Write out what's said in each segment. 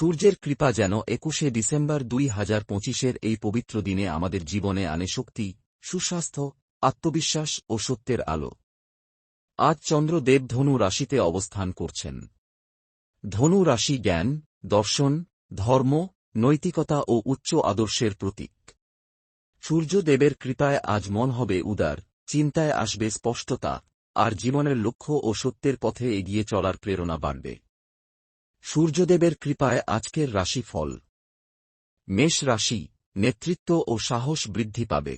সূর্যের কৃপা যেন একুশে ডিসেম্বর দুই হাজার পঁচিশের এই পবিত্র দিনে আমাদের জীবনে আনে শক্তি, সুস্বাস্থ্য, আত্মবিশ্বাস ও সত্যের আলো। আজ চন্দ্র দেব ধনু রাশিতে অবস্থান করছেন। ধনু রাশি জ্ঞান, দর্শন, ধর্ম, নৈতিকতা ও উচ্চ আদর্শের প্রতীক। সূর্যদেবের কৃপায় আজ মন হবে উদার, চিন্তায় আসবে স্পষ্টতা, আর জীবনের লক্ষ্য ও সত্যের পথে এগিয়ে চলার প্রেরণা বাড়বে। সূর্যদেবের কৃপায় আজকের রাশি ফল মেষ রাশি, নেতৃত্ব ও সাহস বৃদ্ধি পাবে।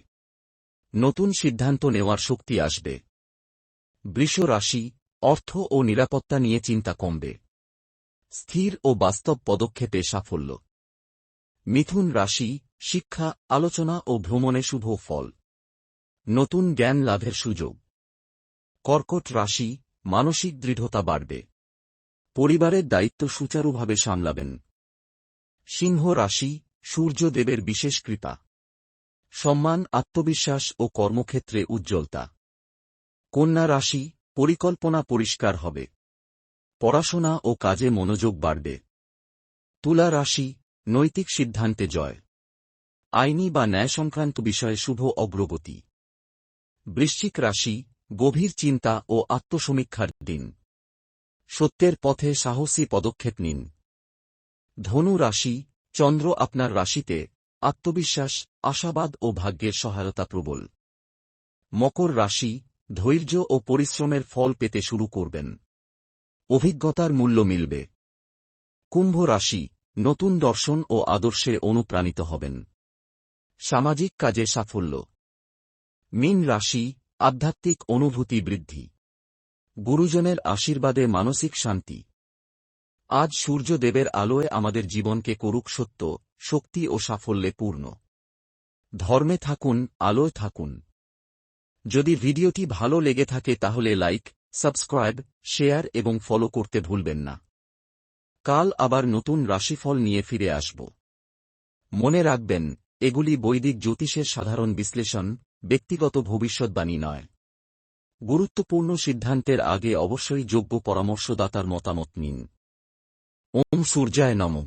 নতুন সিদ্ধান্ত নেওয়ার শক্তি আসবে। বৃষ রাশি, অর্থ ও নিরাপত্তা নিয়ে চিন্তা কমবে। স্থির ও বাস্তব পদক্ষেপে সাফল্য। মিথুন রাশি, শিক্ষা, আলোচনা ও ভ্রমণে শুভ ফল। নতুন জ্ঞান লাভের সুযোগ। কর্কট রাশি, মানসিক দৃঢ়তা বাড়বে। পরিবারের দায়িত্ব সুচারুভাবে সামলাবেন। সিংহ রাশি, সূর্যদেবের বিশেষ কৃপা। সম্মান, আত্মবিশ্বাস ও কর্মক্ষেত্রে উজ্জ্বলতা। কন্যা রাশি, পরিকল্পনা পরিষ্কার হবে। পড়াশোনা ও কাজে মনোযোগ বাড়বে। তুলা রাশি, নৈতিক সিদ্ধান্তে জয়। আইনি বা ন্যায় সংক্রান্ত বিষয়ে শুভ অগ্রগতি। বৃশ্চিক রাশি, গভীর চিন্তা ও আত্মসমীক্ষার দিন। সত্যের পথে সাহসী পদক্ষেপ নিন। ধনু রাশি, চন্দ্র আপনার রাশিতে, আত্মবিশ্বাস, আশাবাদ ও ভাগ্যের সহায়তা প্রবল। মকর রাশি, ধৈর্য ও পরিশ্রমের ফল পেতে শুরু করবেন। অভিজ্ঞতার মূল্য মিলবে। কুম্ভ রাশি, নতুন দর্শন ও আদর্শে অনুপ্রাণিত হবেন। সামাজিক কাজে সাফল্য। মীন রাশি, আধ্যাত্মিক অনুভূতি বৃদ্ধি। গুরুজনের আশীর্বাদে মানসিক শান্তি। আজ সূর্যদেবের আলোয় আমাদের জীবনকে করুক সত্য, শক্তি ও সাফল্যে পূর্ণ। ধর্মে থাকুন, আলোয় থাকুন। যদি ভিডিওটি ভালো লেগে থাকে তাহলে লাইক, সাবস্ক্রাইব, শেয়ার এবং ফলো করতে ভুলবেন না। কাল আবার নতুন রাশিফল নিয়ে ফিরে আসব। মনে রাখবেন, এগুলি বৈদিক জ্যোতিষের সাধারণ বিশ্লেষণ, ব্যক্তিগত ভবিষ্যৎবাণী নয়। গুরুত্বপূর্ণ সিদ্ধান্তের আগে অবশ্যই যোগ্য পরামর্শদাতার মতামত নিন। ওম সূর্যায় নমঃ।